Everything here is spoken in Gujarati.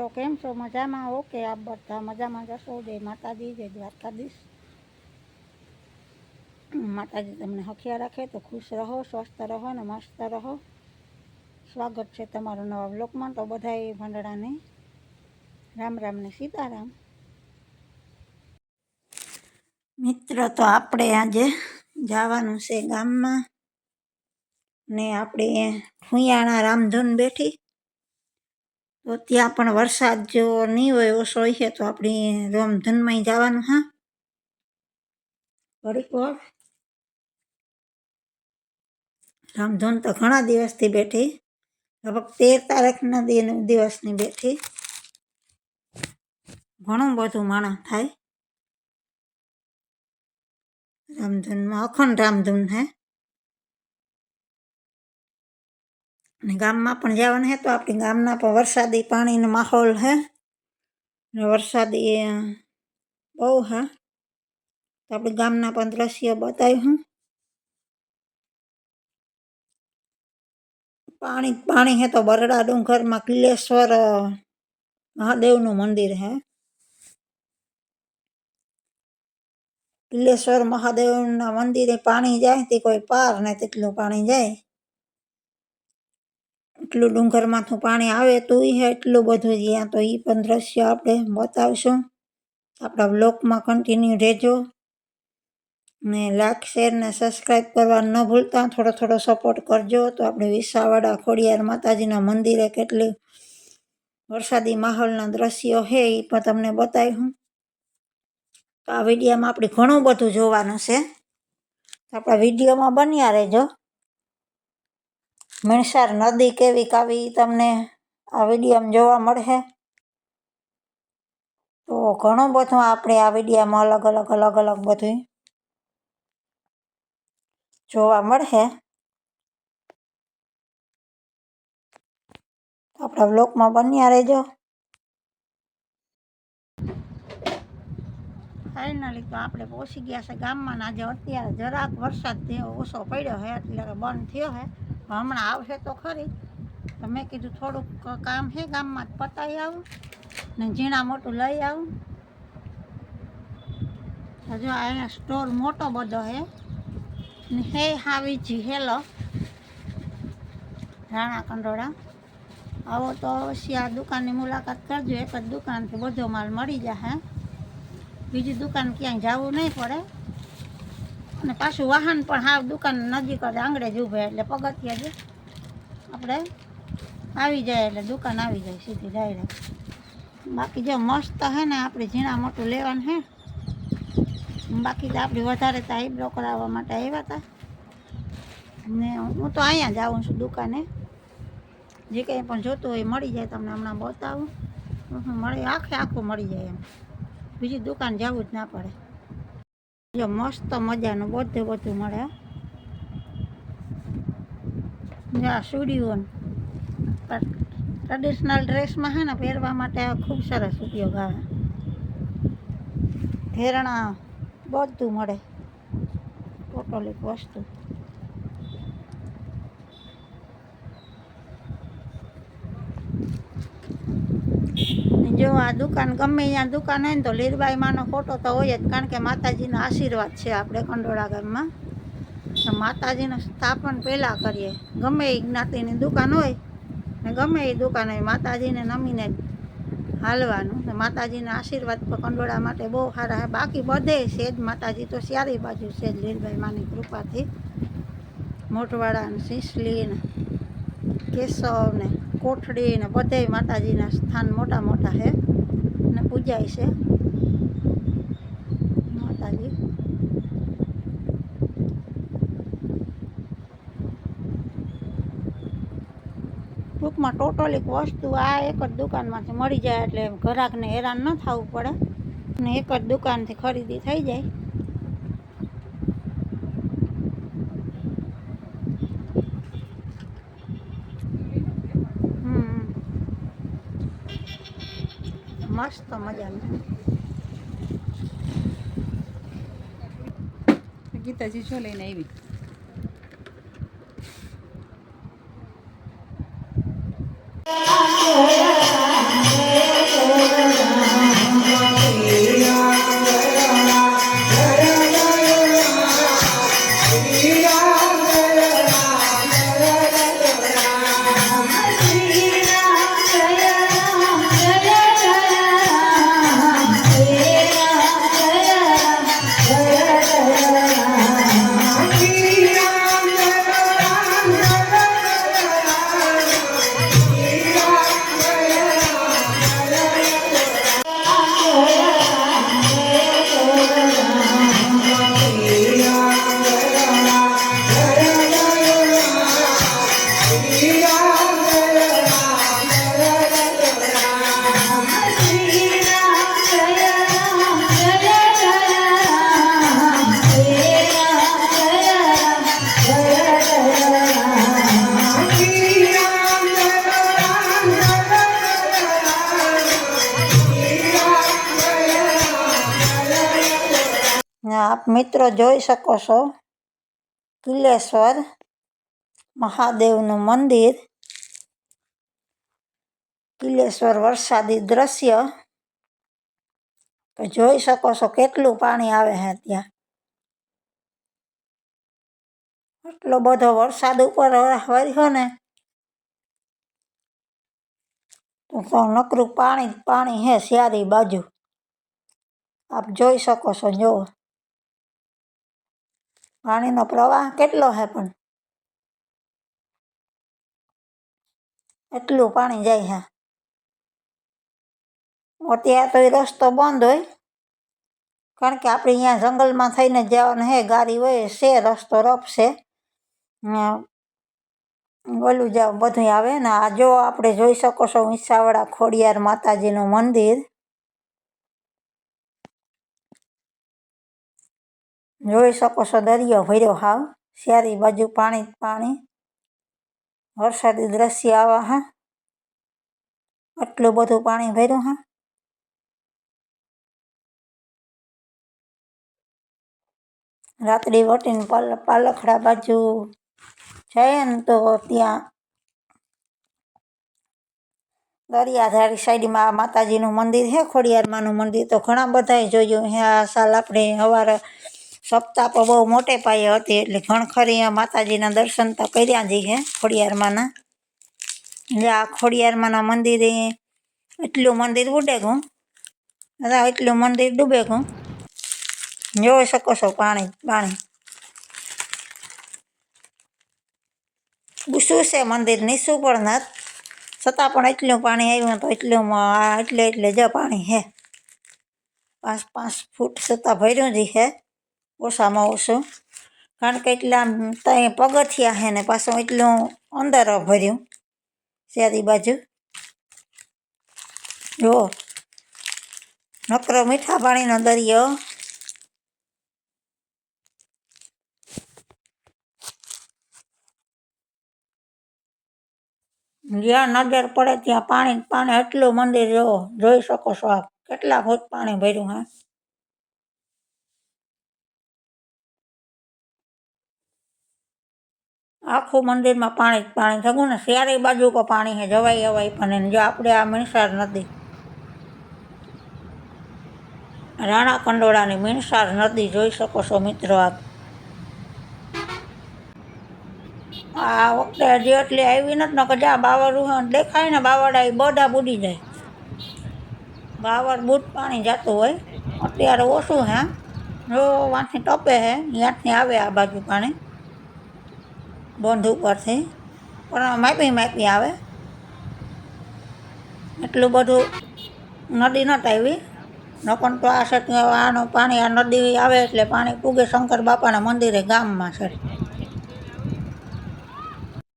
મિત્રો, કેમ છો? મજામાં ઓકે આપ બધા મજામાં જશો? જય માતાજી, જય દ્વારકાધીશ. માતાજી તમને હખિયા રાખે તો ખુશ રહો, સ્વસ્થ રહો ને મસ્ત રહો. સ્વાગત છે તમારું નવા બ્લોકમાં તો બધાએ ભંડળાને રામ રામ ને સીતારામ. મિત્ર, તો આપણે આજે જવાનું છે ગામમાં ને આપણે ફુયાણા રામધૂન બેઠી. તો ત્યાં પણ વરસાદ જો નહીં હોય, ઓછો હોય તો આપણે રોમધનમાં જવાનું, હા? ઘડીક રામધૂન તો ઘણા દિવસથી બેઠી. લગભગ તેર તારીખના દિવસની બેઠી. ઘણું બધું માણસ થાય. રામધૂનમાં અખંડ રામધૂન હે. અને ગામમાં પણ જવાનું હે તો આપણે ગામના પણ વરસાદી પાણીનો માહોલ હે. વરસાદી બહુ હે. તો આપણે ગામના પણ દ્રશ્ય બતાવ્યું પાણી પાણી હે તો બરડા ડુંગરમાં કિલેશ્વર મહાદેવનું મંદિર હે. કિલેશ્વર મહાદેવના મંદિરે પાણી જાય તે કોઈ પાર ને તેટલું પાણી જાય. એટલું ડુંગરમાંથી પાણી આવે તો હે એટલું બધું જ્યાં તો એ પણ દ્રશ્ય આપણે બતાવશું. આપણા બ્લોગમાં કન્ટિન્યુ રહેજો. ને લાઈક શેર ને સબસ્ક્રાઈબ કરવા ન ભૂલતા. થોડો થોડો સપોર્ટ કરજો. તો આપણે વિસાવાડા ખોડિયાર માતાજીના મંદિરે કેટલી વરસાદી માહોલના દ્રશ્યો છે એ પણ તમને બતાવ્યું તો આ વિડીયોમાં આપણે ઘણું બધું જોવાનું છે. આપણા વિડીયોમાં બન્યા રહેજો. મીણસાર નદી કેવી કાવી તમને આ વિડીયામાં જોવા મળશે? તો ઘણું બધું આપણે આ વિડીયામાં અલગ અલગ અલગ અલગ બધું જોવા મળશે. આપણા બ્લોકમાં બન્યા રહેજો. ફાઇનલી તો આપણે પહોંચી ગયા છે ગામમાં આજે અત્યારે જરાક વરસાદ થયો, ઓછો પડ્યો છે એટલે બંધ થયો છે. હમણાં આવશે તો ખરી. તો મેં કીધું થોડુંક કામ છે ગામમાં જ પતાવી આવું ને ઝીણા મોટું લઈ આવું. હજુ જો અહીંયા સ્ટોર મોટો બધો છે ને હે હાવીજી, હેલો. રાણા કંડોળા. આવો તો અવશ્ય આ દુકાનની મુલાકાત કરજો. એક જ દુકાનથી બધો માલ મળી જશે બીજી દુકાન ક્યાંય જવું નહીં પડે. અને પાછું વાહન પણ હાવ દુકાન નજીક જ આંગળે જ ઊભે એટલે પગથિયા જ આપણે આવી જાય એટલે દુકાન આવી જાય સીધી ડાયરેક્ટ બાકી જો મસ્ત હે ને આપણે ઝીણા મોટું લેવાનું હે. બાકી તો આપણે વધારે તો આઈબ્રો કરાવવા માટે આવ્યા હતા ને હું તો અહીંયા જ આવું છું દુકાને. જે કંઈ પણ જોતું હોય મળી જાય તમને હમણાં બતાવું. હું મળી, આખે આખું મળી જાય એમ. બીજી દુકાન જવું જ ના પડે. જો મસ્ત મજાનું બધું બધું મળે, હો. આ સુડીઓ ટ્રેડિશનલ ડ્રેસમાં છે ને પહેરવા માટે આ ખૂબ સરસ ઉપયોગ આવે ઘેરણા બધું મળે ટોટલી વસ્તુ જો આ દુકાન, ગમે ત્યાં દુકાન હોય ને તો લીરબાઈ માનો ફોટો તો હોય જ, કારણ કે માતાજીના આશીર્વાદ છે આપણે કંડોળા ગામમાં તો માતાજીનું સ્થાપન પહેલાં કરીએ. ગમે એ જ્ઞાતિની દુકાન હોય ને ગમે એ દુકાન હોય, માતાજીને નમીને હાલવાનું. માતાજીના આશીર્વાદ પર કંડોળા માટે બહુ સારા બાકી બધે છે જ. માતાજી તો સારી બાજુ છે જ લીરબાઈ માની કૃપાથી. મોટવાડા ને સિસલી ને કેશવ ને કોઠડી ને બધે માતાજીના સ્થાન મોટા મોટા છે ને પૂજાય છે. માતાજી. ટૂંકમાં ટોટલી વસ્તુ આ એક જ દુકાનમાંથી મળી જાય એટલે ઘરાકને હેરાન ન થવું પડે. અને એક જ દુકાનથી ખરીદી થઈ જાય. મસ્ત મજાનું ગીતાજી છો લઈને આવી આપ મિત્રો જોઈ શકો છો. કિલ્લેશ્વર મહાદેવનું મંદિર. કિલ્લેશ્વર વરસાદી દ્રશ્ય. તો જોઈ શકો છો કેટલું પાણી આવે છે ત્યાં. એટલો બધો વરસાદ ઉપર વર્યો ને. તો નકરું પાણી પાણી હે સ્યારી બાજુ. આપ જોઈ શકો છો જો પાણીનો પ્રવાહ કેટલો હે પણ? એટલું પાણી જાય છે અત્યારે તો એ રસ્તો બંધ હોય. કારણ કે આપણે અહીંયા જંગલમાં થઈને જવાનું હે, ગાડી હોય, છે, રસ્તો રફ છે. ઓલું જ બધું આવે ને આ જો આપણે જોઈ શકો છો વિસાવડા ખોડિયાર માતાજીનું મંદિર. જોઈ શકો છો દરિયો ભર્યો હાવ. ચારી બાજુ પાણી પાણી. વરસાદી દ્રશ્ય આવા હા. આટલું બધું પાણી ભર્યું હા. રાત્રિ વટીને પાલ, પાલખડા બાજુ જઈએ ને તો ત્યાં દરિયાધારી સાઈડમાં માતાજીનું મંદિર છે, ખોડિયારમાંનું મંદિર. તો ઘણા બધાએ જોયું, હે આ સાલ આપણે સવારે સપ્તાહ પણ બહુ મોટે પાયે હતી, એટલે ઘણખરી માતાજીના દર્શન તો કર્યા જ છે, ખોડિયારમાંના. આ ખોડિયારમાંના મંદિરે એટલું મંદિર ઉડે ગું એટલું મંદિર ડૂબે ગું જોઈ શકો છો પાણી પાણી. ઊંચું છે મંદિર, નીસું પણ નત છતાં પણ એટલું પાણી આવ્યું તો એટલું એટલે એટલે જ પાણી હે પાંચ પાંચ ફૂટ છતાં ભર્યું જ છે. ઓછામાં ઓછું. કારણ કે એટલા ત્યાં પગથિયા છે ને પાછું એટલું અંદર ભર્યું ચારી બાજુ. જો, નકરો મીઠા પાણીનો દરિયો. જ્યાં નજર પડે ત્યાં પાણી પાણી, એટલું મંદિર જો, જોઈ શકો છો આપ. કેટલા ફૂટ પાણી ભર્યું હા. આખું મંદિરમાં પાણી જ પાણી. થયું ને ચારે બાજુ પર પાણી છે જવાય અવાય પણ જો આપણે આ મીણસાર નદી. રાણા કંડોળાની મીણસાર નદી જોઈ શકો છો મિત્રો આપ. આ વખતે હજી એટલી આવી નથી ને કદાચ બાવળ દેખાય ને બાવળા એ બધા બુડી જાય. બાવર બૂટ પાણી જતું હોય. અત્યારે ઓછું હે. જો વાંથી ટપે હે ત્યાંથી આવે આ બાજુ પાણી. બંધ ઉપરથી. પણ માપી માપી આવે. એટલું બધું નદી નહોતા આવી. નકર તો આ છે આનું પાણી આ નદી આવે એટલે પાણી પૂગે શંકર બાપાના મંદિરે ગામમાં છે.